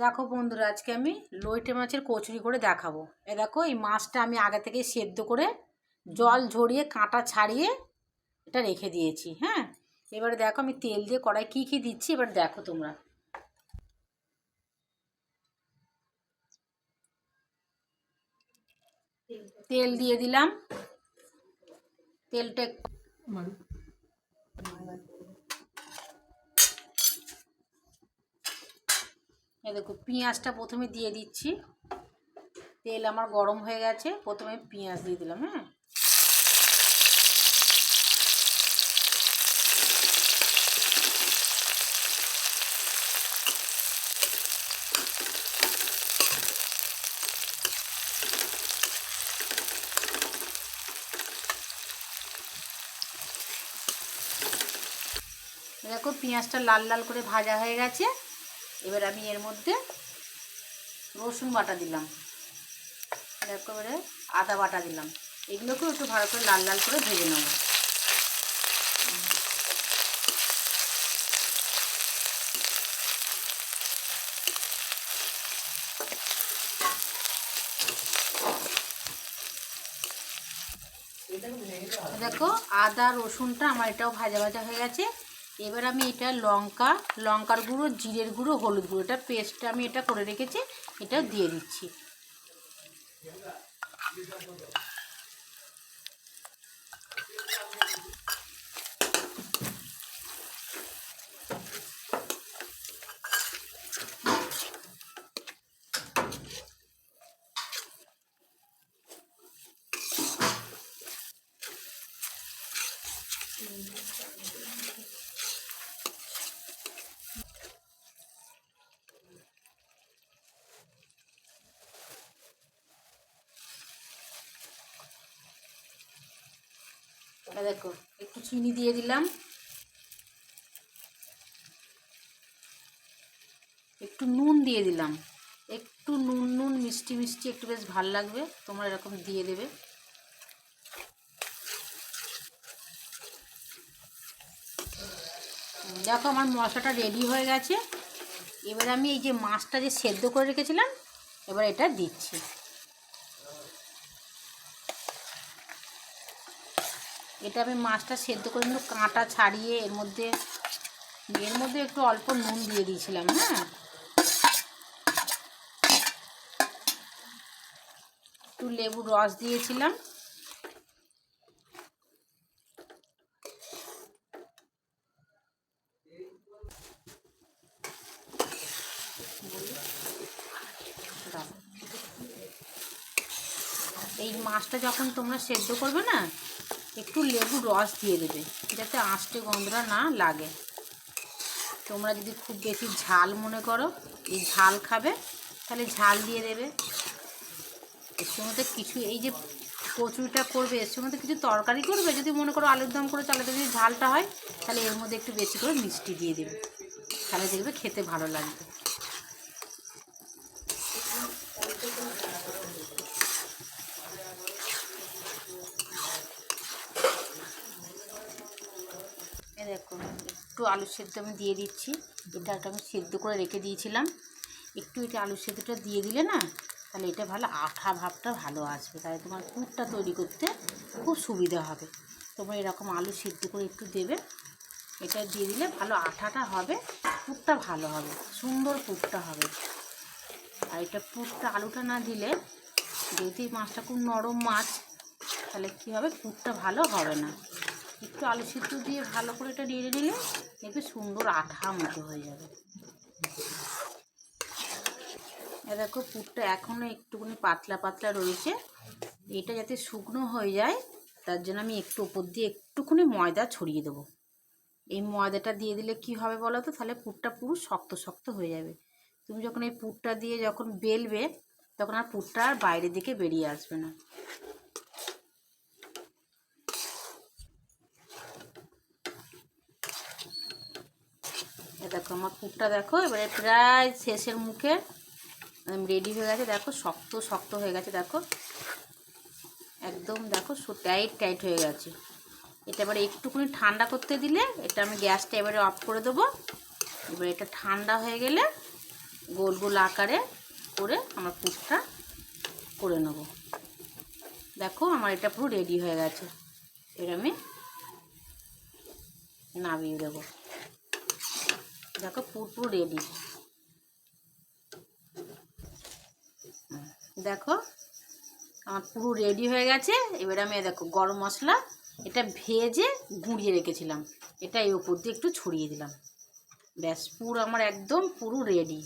দেখো বন্ধুরা, আজকে আমি লইটে মাছের কচুরি করে দেখাবো। এ দেখো, এই মাছটা আমি আগে থেকে সেদ্ধ করে জল ঝরিয়ে, কাঁটা ছাড়িয়ে এটা রেখে দিয়েছি হ্যাঁ? এবারে দেখো আমি তেল দিয়ে কড়াই কী কী দিচ্ছি, এবার দেখো তোমরা। তেল দিয়ে দিলাম। তেলটা এই দেখো, পেঁয়াজটা প্রথমে দিয়ে দিচ্ছি। তেল আমার গরম হয়ে গেছে, প্রথমে পেঁয়াজ দিয়ে দিলাম হ্যাঁ? দেখো, পেঁয়াজটা লাল লাল করে ভাজা হয়ে গেছে। এবার আমি এর মধ্যে রসুন বাটা দিলাম। একেবারে আদা বাটা দিলাম। এগুলোকেও একটু ভালো করে লাল লাল করে ভেজে নেব। দেখো আদা রসুনটা আমার এটাও ভাজা ভাজা হয়ে গেছে। এবার আমি এটা লঙ্কা, লঙ্কার গুঁড়ো, জিরের গুঁড়ো, হলুদ গুঁড়ো। এটা পেস্টটা আমি এটা করে রেখেছি, এটা দিয়ে দিচ্ছি। এটা দেখো, একটু চিনি দিয়ে দিলাম। একটু নুন দিয়ে দিলাম। একটু নুন নুন, মিষ্টি মিষ্টি, একটু বেশ ভালো লাগবে। তোমরা এরকম দিয়ে দেবে। দেখো, আমার মশলাটা রেডি হয়ে গেছে। এবার আমি এই যে মাছটা যে সেদ্ধ করে রেখেছিলাম, এবার এটা দিচ্ছি। এটা আমি মাছটা সেদ্ধ করে কিন্তু কাঁটা ছাড়িয়ে এর মধ্যে এর মধ্যে একটু অল্প নুন দিয়ে দিয়েছিলাম হ্যাঁ? একটু লেবুর রস দিয়েছিলাম। এই মাছটা যখন তোমরা সেদ্ধ করবে না একটু লেবুর রস দিয়ে দেবে, যাতে আঁচটে গন্ধটা না লাগে। তোমরা যদি খুব বেশি ঝাল মনে করো, এই ঝাল খাবে, তাহলে ঝাল দিয়ে দেবে। এর সঙ্গে কিছু, এই যে কচুরিটা করবে, এর সঙ্গে কিছু তরকারি করবে, যদি মনে করো আলুর দম করে চালাতে যদি ঝালটা হয়, তাহলে এর মধ্যে একটু বেশি করে মিষ্টি দিয়ে দেবে। তাহলে দেখবে খেতে ভালো লাগবে এ দেখো একটু আলু সেদ্ধ আমি দিয়ে দিচ্ছি। এটা একটা আমি সেদ্ধ করে রেখে দিয়েছিলাম। একটু এটা আলু সেদ্ধটা দিয়ে দিলে না, তাহলে এটা ভালো আঠা ভাবটা ভালো আসবে। তাহলে তোমার পুরটা তৈরি করতে খুব সুবিধা হবে। তোমরা এরকম আলু সেদ্ধ করে একটু দেবে। এটা দিয়ে দিলে ভালো আঠাটা হবে, পুরটা ভালো হবে, সুন্দর পুরটা হবে। আর এটা পুরটা আলুটা না দিলে যদি মাছটা খুব নরম মাছ, তাহলে কী হবে? পুরটা ভালো হবে না। একটু আলু সিদ্ধ দিয়ে ভালো করে এটা নেড়ে নিলে দেখবে সুন্দর আঠা মতো হয়ে যাবে। দেখো পুরটা এখনও একটুখানি পাতলা পাতলা রয়েছে। এটা যাতে শুকনো হয়ে যায়, তার জন্য আমি একটু ওপর দিয়ে একটুখানি ময়দা ছড়িয়ে দেবো। এই ময়দাটা দিয়ে দিলে কি হবে বলো তো? তাহলে পুরটা পুরো শক্ত শক্ত হয়ে যাবে। তুমি যখন এই পুরটা দিয়ে যখন বেলবে, তখন আর পুরটা আর বাইরের দিকে বেরিয়ে আসবে না। দেখো, আমার পুরটা দেখো, এবারে প্রায় শেষের মুখে রেডি হয়ে গেছে। দেখো, শক্ত শক্ত হয়ে গেছে, দেখো। একদম দেখো টাইট টাইট হয়ে গেছে। এটা এবারে একটুখানি ঠান্ডা করতে দিলে, এটা আমি গ্যাসটা এবারে অফ করে দেবো। এবার এটা ঠান্ডা হয়ে গেলে গোল গোল আকারে করে আমার পুরটা করে নেব। দেখো, আমার এটা পুরো রেডি হয়ে গেছে। এবার আমি নামিয়ে দেবো। দেখো পুরো রেডি দেখো, আমার পুরো রেডি হয়ে গেছে। এবার আমি দেখো গরম মশলা, এটা ভেজে গুঁড়িয়ে রেখেছিলাম। এটা এই উপর দিয়ে একটু ছড়িয়ে দিলাম। ব্যাস, পুরো আমার একদম পুরো রেডি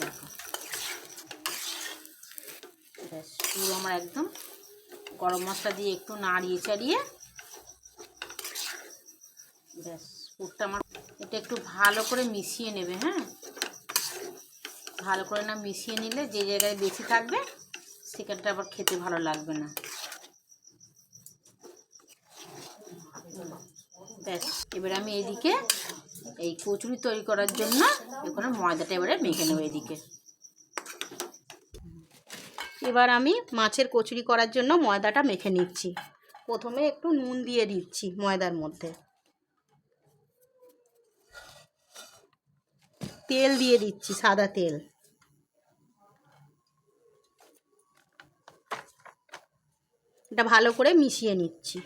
দেখো। ব্যাস, পুরো আমার একদম গরম মশলা দিয়ে একটু নাড়িয়ে চাড়িয়ে ব্যাস, পুরটা আমার এটা একটু ভালো করে মিশিয়ে নেবে হ্যাঁ? ভালো করে না মিশিয়ে নিলে যে জায়গায় বেশি থাকবে, সেখানটা আবার খেতে ভালো লাগবে না। ব্যাস, এবার আমি এদিকে এই কচুরি তৈরি করার জন্য এখানে ময়দাটা এবারে মেখে নেব এদিকে। এবার আমি মাছের কচুরি করার জন্য ময়দাটা মেখে নিচ্ছি। প্রথমে একটু নুন দিয়ে দিচ্ছি ময়দার মধ্যে। তেল দিয়ে দিচ্ছি, সাদা তেল। এটা ভালো করে মিশিয়ে নিচ্ছি।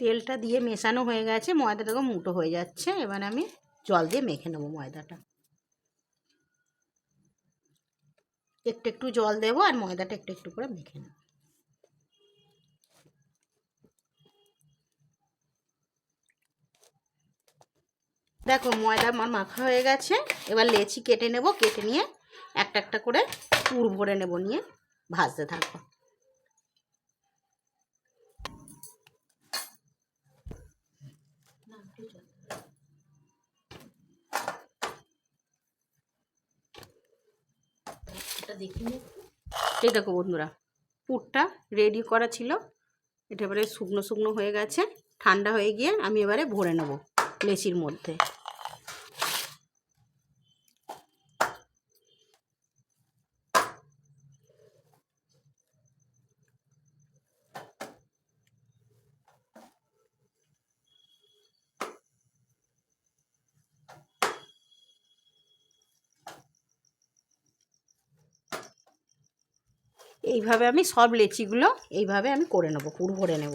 তেলটা দিয়ে মেশানো হয়ে গেছে ময়দাটাকে মুটো হয়ে যাচ্ছে। এবার আমি জল দিয়ে মেখে নেব ময়দাটা। একটু একটু জল দেবো আর ময়দাটা একটু একটু করে মেখে নেব। দেখো ময়দা আমার মাখা হয়ে গেছে। এবার লেচি কেটে নেব, কেটে নিয়ে একটা একটা করে পুর ভরে নেব নিয়ে ভাজতে থাকব। এই দেখো বন্ধুরা, পুরটা রেডি করা ছিল। এটা এবারে শুকনো শুকনো হয়ে গেছে, ঠান্ডা হয়ে গিয়ে আমি এবারে ভরে নেব লেচির মধ্যে। এইভাবে আমি সব লেচিগুলো এইভাবে আমি করে নেব পুর ভরে নেব।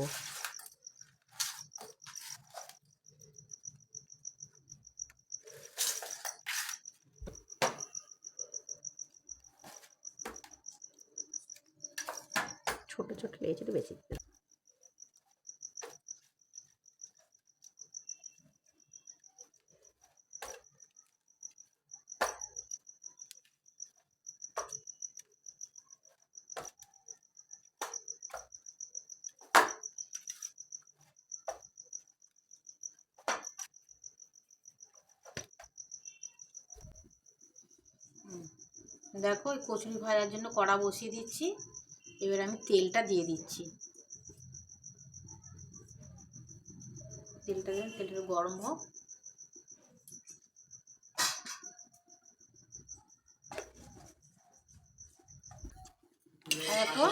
দেখো এই কচুরি ভাজার জন্য কড়া বসিয়ে দিচ্ছি। এবার আমি তেলটা দিয়ে দিচ্ছি। তেলটা তেলটা গরম হোক। দেখো,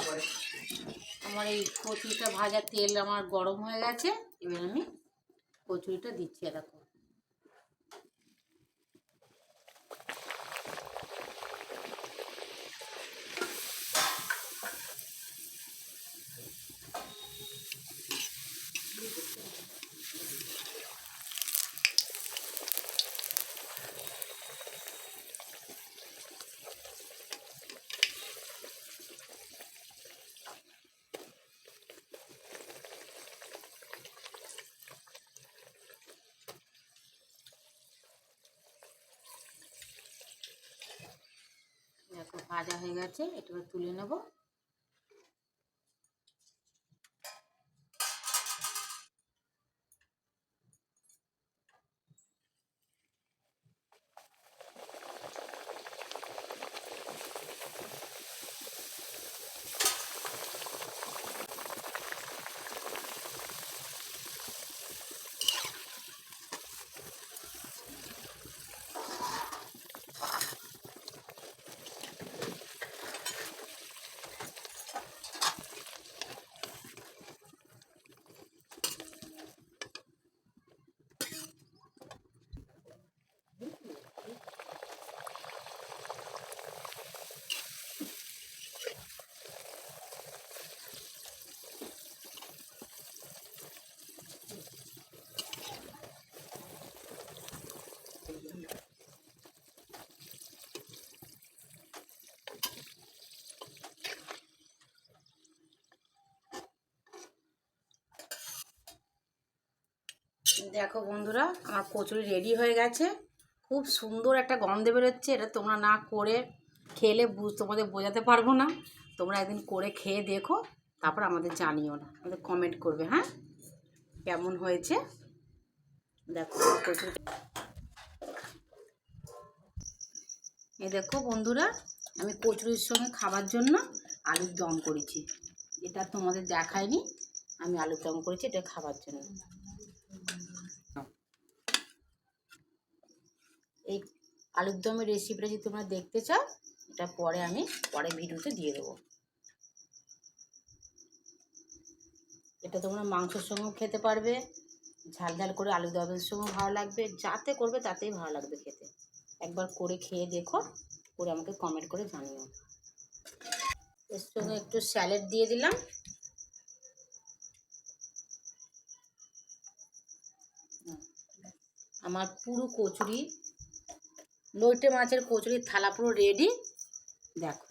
আমার এই কচুরিটা ভাজা তেল আমার গরম হয়ে গেছে। এবার আমি কচুরিটা দিচ্ছি, আর ভাজা হয়ে গেছে এটা তুলে নেব। দেখো বন্ধুরা, আমার কচুরি রেডি হয়ে গেছে। খুব সুন্দর একটা গন্ধ বেরোচ্ছে, এটা তোমরা না করে খেলে বুঝ তোমাদের বোঝাতে পারব না। তোমরা একদিন করে খেয়ে দেখো, তারপর আমাদের জানিও না, আমাদের কমেন্ট করবে হ্যাঁ? কেমন হয়েছে? দেখো কচুরি এই দেখো বন্ধুরা, আমি কচুরির সঙ্গে খাবার জন্য আলুর দম করেছি। এটা তোমাদের দেখায়নি আমি আলুর দম করেছি, এটা খাবার জন্য এই আলুর দমের রেসিপিটা যদি তোমরা দেখতে চাও, এটা পরে আমি পরে ভিডিওতে দিয়ে দেবো। এটা তোমরা মাংসের সঙ্গেও খেতে পারবে, ঝাল ঝাল করে আলু দমের সঙ্গেও ভালো লাগবে, যাতে করবে তাতেই ভালো লাগবে খেতে। একবার করে খেয়ে দেখো, করে আমাকে কমেন্ট করে জানিও। এর সঙ্গে একটু স্যালাড দিয়ে দিলাম। আমার পুরো কচুরি লইটে মাছের কচুরির থালা পুরো রেডি দেখো।